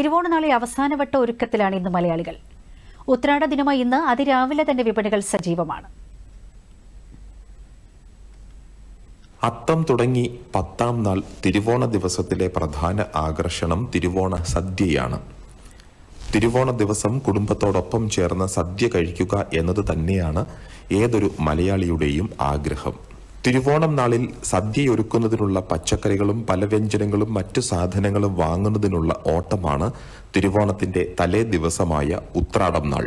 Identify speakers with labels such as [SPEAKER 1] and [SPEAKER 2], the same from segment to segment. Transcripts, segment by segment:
[SPEAKER 1] തിരുവോണനാളെ അവസാനവട്ട ഒരുക്കത്തിലാണ് ഇന്ന് മലയാളികൾ. ഉത്രാട ദിനമായി ഇന്ന് അതിരാവിലെ തന്നെ വിപണികൾ സജീവമാണ്.
[SPEAKER 2] അത്തം തുടങ്ങി പത്താം നാൾ തിരുവോണ ദിവസത്തിലെ പ്രധാന ആകർഷണം തിരുവോണ സദ്യയാണ്. തിരുവോണ ദിവസം കുടുംബത്തോടൊപ്പം ചേർന്ന് സദ്യ കഴിക്കുക എന്നത് തന്നെയാണ് ഏതൊരു മലയാളിയുടെയും ആഗ്രഹം. തിരുവോണം നാളിൽ സദ്യയൊരുക്കുന്നതിനുള്ള പച്ചക്കറികളും പലവ്യഞ്ജനങ്ങളും മറ്റു സാധനങ്ങളും വാങ്ങുന്നതിനുള്ള ഓട്ടമാണ് തിരുവോണത്തിന്റെ തലേ ദിവസമായ ഉത്രാടം നാൾ.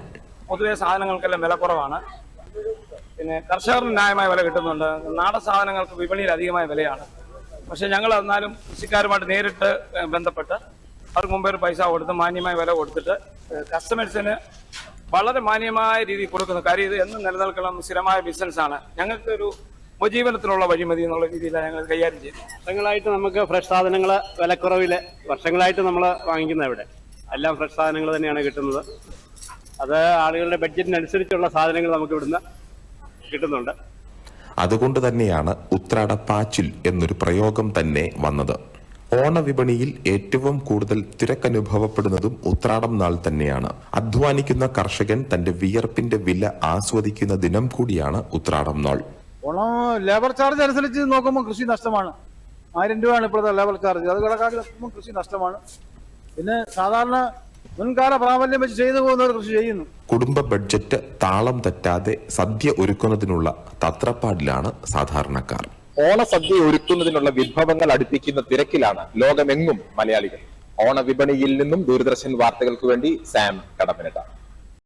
[SPEAKER 3] പൊതുവെ സാധനങ്ങൾക്കെല്ലാം വില കുറവാണ്. പിന്നെ കർഷകർക്ക് ന്യായമായ വില കിട്ടുന്നുണ്ട്. നാടൻ സാധനങ്ങൾക്ക് വിപണിയിൽ അധികമായ വിലയാണ്. പക്ഷെ ഞങ്ങൾ എന്നാലും കൃഷിക്കാരുമായിട്ട് നേരിട്ട് ബന്ധപ്പെട്ട് അവർക്ക് മുമ്പേ ഒരു പൈസ കൊടുത്ത് മാന്യമായ വില കൊടുത്തിട്ട് കസ്റ്റമേഴ്സിന് വളരെ മാന്യമായ രീതിയിൽ കൊടുക്കുന്നു കാര്യം ഇത് എന്നും നിലനിൽക്കണം സ്ഥിരമായ ബിസിനസ്സാണ് ഞങ്ങൾക്ക് ഒരു ഉപജീവനത്തിനുള്ള വഴിമതി എന്നുള്ള രീതിയിലാണ് ഞങ്ങൾ കൈകാര്യം ചെയ്യുന്നത്.
[SPEAKER 4] വർഷങ്ങളായിട്ട് നമുക്ക് ഫ്രഷ് സാധനങ്ങൾ വിലക്കുറവിൽ വർഷങ്ങളായിട്ട് നമ്മൾ വാങ്ങിക്കുന്ന ഇവിടെ. എല്ലാം ഫ്രഷ് സാധനങ്ങൾ തന്നെയാണ് കിട്ടുന്നത്. അത് ആളുകളുടെ ബഡ്ജറ്റിനനുസരിച്ചുള്ള സാധനങ്ങൾ നമുക്ക് ഇവിടുന്ന് കിട്ടുന്നുണ്ട്.
[SPEAKER 2] അതുകൊണ്ട് തന്നെയാണ് ഉത്രാടപ്പാച്ചിൽ എന്നൊരു പ്രയോഗം തന്നെ വന്നത്. ഓണവിപണിയിൽ ഏറ്റവും കൂടുതൽ തിരക്കനുഭവപ്പെടുന്നതും ഉത്രാടം നാൾ തന്നെയാണ്. അധ്വാനിക്കുന്ന കർഷകൻ തന്റെ വിയർപ്പിന്റെ വില ആസ്വദിക്കുന്ന ദിനം കൂടിയാണ് ഉത്രാടം നാൾ.
[SPEAKER 5] ഓണം ലേബർ ചാർജ് അനുസരിച്ച് നോക്കുമ്പോൾ കൃഷി നഷ്ടമാണ്. ആയിരം രൂപയാണ് ഇപ്പോഴത്തെ ലേബർ ചാർജ് അത് കണക്കാക്കി നോക്കുമ്പോൾ കൃഷി നഷ്ടമാണ്. പിന്നെ സാധാരണ മുൻകാല പ്രാബല്യം വെച്ച് ചെയ്തു പോകുന്നവർ കൃഷി ചെയ്യുന്നു.
[SPEAKER 2] കുടുംബ ബഡ്ജറ്റ് താളം തെറ്റാതെ സദ്യ ഒരുക്കുന്നതിനുള്ള തത്രപ്പാടിലാണ് സാധാരണക്കാർ.
[SPEAKER 6] ഓണ സദ്യ ഒരുക്കുന്നതിനുള്ള വിഭവങ്ങൾ അടുപ്പിക്കുന്ന തിരക്കിലാണ് ലോകമെങ്ങും മലയാളികൾ. ഓണവിപണിയിൽ നിന്നും ദൂരദർശൻ വാർത്തകൾക്ക് വേണ്ടി സാം കടപ്പനട്ട